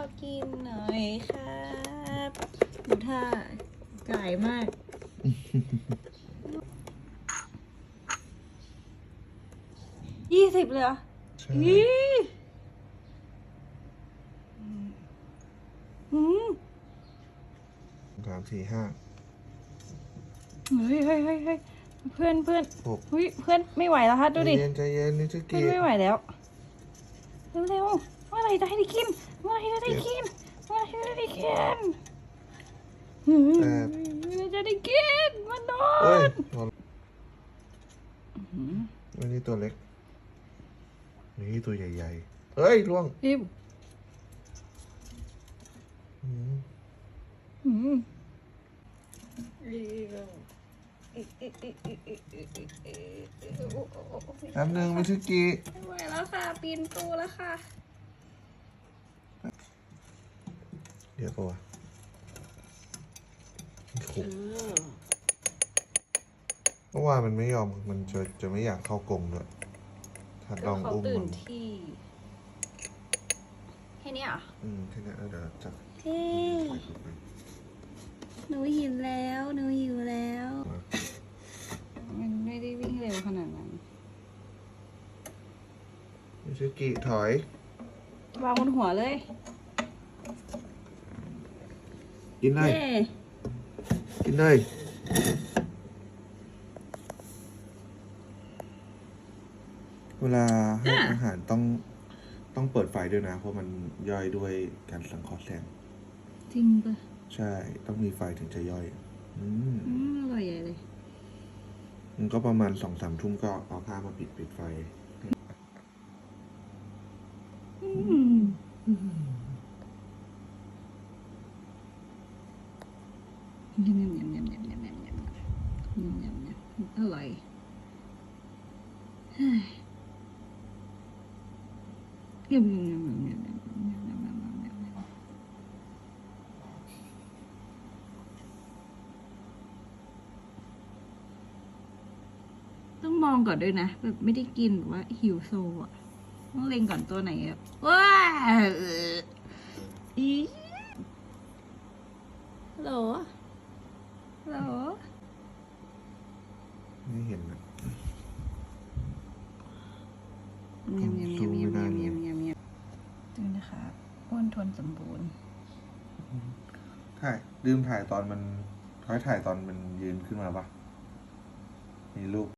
าวกินหน่อยครับดูท่าไก่มาก ยี่สิบเลยเหรอใช่อีอืมสามสี่ห้าเฮ้ยเฮ้ยเฮ้ยเฮ้ยเพื่อนเพื่อนหกเฮ้ยเพื่อนไม่ไหวแล้วฮะใจดูดิเย็นใจเย็นนี่จะเพื่อกี่นไม่ไหวแล้ว เร็วเร็วๆ เมื่อไหรจะให้ได้กิน เมื่อไหรจะได้กิน เมื่อไหรจะได้กินหืมเมื่อไหรจะได้กินมันนอเอ้ยนนอนอันนี้ตัวเล็ก นี่ตัวใหญ่ๆ เฮ้ยล่วงพิมอืมหืมแป๊บนึงมิชุกิไม่ไหวแล้วค่ะ ปีนตูแล้วค่ะ เดี๋ยวก่อนโอ้โหเมื่อวานมันไม่ยอมมันจะจะไม่อยากเข้ากรงด้วยถ้าลองเขาอุ้มตื่มันนที่แค่นี้เหรอะอืมแค่นี้เดี๋ยวจับเฮ้หนูหิวแล้ว หนูหิวแล้ว มันไม่ได้วิ่งเร็วขนาดนั้น มิชุกิถอย วางบนหัวเลย กินเลยเย้กินเลย เวลาให้อาหารต้องต้องเปิดไฟด้วยนะ เพราะมันย่อยด้วยการสังเคราะห์แสง จริงปะใช่ ต้องมีไฟถึงจะย่อย อืมอืมอร่อยใหญ่เลย มันก็ประมาณสองสามทุ่มก็เอาผ้ามาปิดปิดไฟ อืม ยำยำยำยำยำยำยำยำยำยำยำอร่อยเฮ้ยยำยำยำยำยำยำยำยำยำยำยต้องมองก่อนด้วยนะแบบไม่ได้กินแบบว่าหิวโซอะต้องเล็งก่อนตัวไหนอะว้าเอ ม่เห็นเมียมเมียมเมียมเมียมเมียมเมียมีดูนะคะอ้วนทนสมบูรณ์ถ่ายลืมถ่ายตอนมันท้ายถ่ายตอนมันยืนขึ้นมาปะมีรูป